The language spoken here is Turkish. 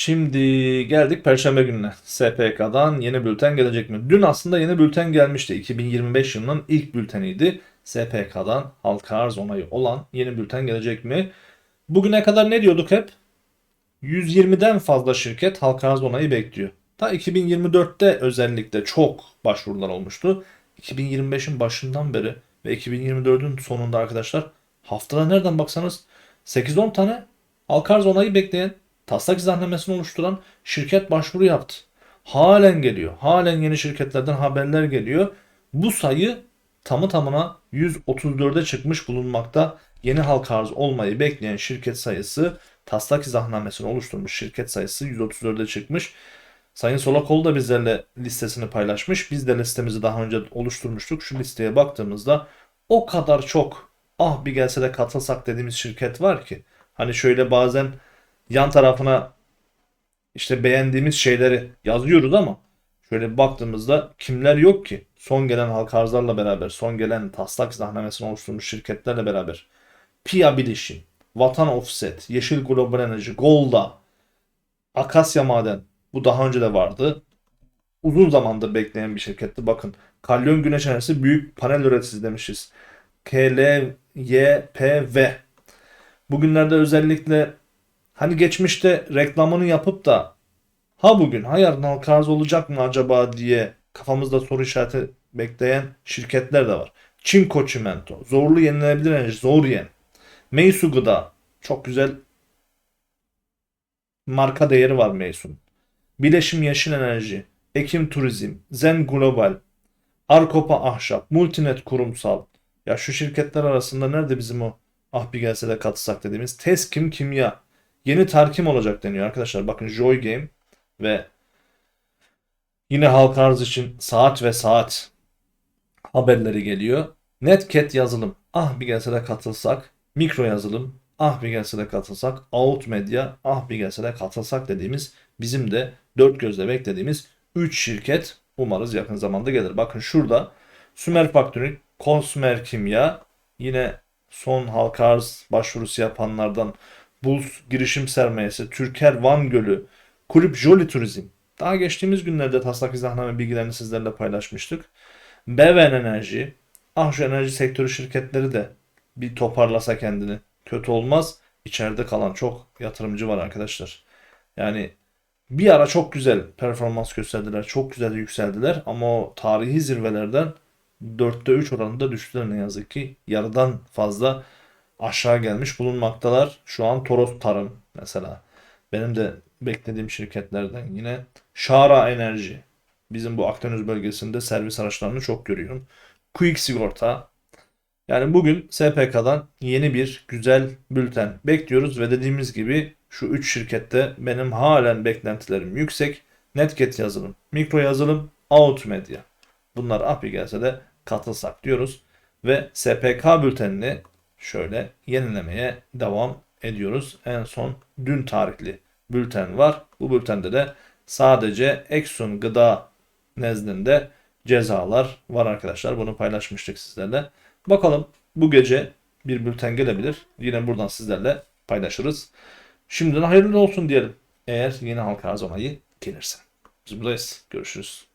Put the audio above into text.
Şimdi geldik Perşembe gününe. SPK'dan yeni bülten gelecek mi? Dün aslında yeni bülten gelmişti. 2025 yılının ilk bülteniydi. SPK'dan halka arz onayı olan yeni bülten gelecek mi? Bugüne kadar ne diyorduk hep? 120'den fazla şirket halka arz onayı bekliyor. Ta 2024'te özellikle çok başvurular olmuştu. 2025'in başından beri ve 2024'ün sonunda arkadaşlar haftada nereden baksanız 8-10 tane halka arz onayı bekleyen taslak izahnamesini oluşturan şirket başvuru yaptı. Halen geliyor. Halen yeni şirketlerden haberler geliyor. Bu sayı tamı tamına 134'e çıkmış bulunmakta. Yeni halka arz olmayı bekleyen şirket sayısı taslak izahnamesini oluşturmuş şirket sayısı 134'e çıkmış. Sayın Solakol da bizlerle listesini paylaşmış. Biz de listemizi daha önce oluşturmuştuk. Şu listeye baktığımızda o kadar çok ah bir gelse de katılsak dediğimiz şirket var ki. Hani şöyle bazen yan tarafına işte beğendiğimiz şeyleri yazıyoruz ama şöyle baktığımızda kimler yok ki? Son gelen halka arzlarla beraber, son gelen taslak izahnamesini oluşturmuş şirketlerle beraber Pia Bilişim, Vatan Offset, Yeşil Global Enerji, Golda, Akasya Maden bu daha önce de vardı. Uzun zamandır bekleyen bir şirketti. Bakın Kalyon Güneş Enerjisi büyük panel üreticisi demişiz. KLYPV. Bugünlerde özellikle hani geçmişte reklamını yapıp da ha bugün ha yarın halka olacak mı acaba diye kafamızda soru işareti bekleyen şirketler de var. Çinko Çimento, Zorlu Yenilenebilir Enerji, Zoryen, Meisu Gıda, çok güzel marka değeri var Meisu'nun. Bileşim Yeşil Enerji, Ekim Turizm, Zen Global, Arkopa Ahşap, Multinet Kurumsal. Ya şu şirketler arasında nerede bizim o ah bir gelse de katılsak dediğimiz Teskim Kimya. Yeni Tarkim olacak deniyor arkadaşlar. Bakın Joy Game ve yine halka arz için saat ve saat haberleri geliyor. Netcat yazılım. Ah bir gelse de katılsak. Mikro yazılım. Ah bir gelse de katılsak. Out Medya. Ah bir gelse de katılsak dediğimiz bizim de dört gözle beklediğimiz 3 şirket umarız yakın zamanda gelir. Bakın şurada Sümer Faktörü, Konsumer Kimya, yine son halka arz başvurusu yapanlardan Bulls Girişim Sermayesi, Türker Van Gölü, Kulüp Jolly Turizm. Daha geçtiğimiz günlerde taslak izahname bilgilerini sizlerle paylaşmıştık. Beven Enerji, ah şu enerji sektörü şirketleri de bir toparlasa kendini. Kötü olmaz. İçeride kalan çok yatırımcı var arkadaşlar. Yani bir ara çok güzel performans gösterdiler. Çok güzel yükseldiler ama o tarihi zirvelerden 4'te 3 oranında düştüler ne yazık ki. Yarıdan fazla aşağı gelmiş bulunmaktalar. Şu an Toros Tarım mesela. Benim de beklediğim şirketlerden yine Şara Enerji. Bizim bu Akdeniz bölgesinde servis araçlarını çok görüyorum. Quick Sigorta. Yani bugün SPK'dan yeni bir güzel bülten bekliyoruz ve dediğimiz gibi şu 3 şirkette benim halen beklentilerim yüksek. Netcat yazılım, mikro yazılım, Out Media. Bunlar API gelse de katılsak diyoruz. Ve SPK bültenini şöyle yenilemeye devam ediyoruz. En son dün tarihli bülten var. Bu bültende de sadece Exxon gıda nezdinde cezalar var arkadaşlar. Bunu paylaşmıştık sizlerle. Bakalım bu gece bir bülten gelebilir. Yine buradan sizlerle paylaşırız. Şimdiden hayırlı olsun diyelim. Eğer yeni halka arz onayı gelirse. Biz buradayız. Görüşürüz.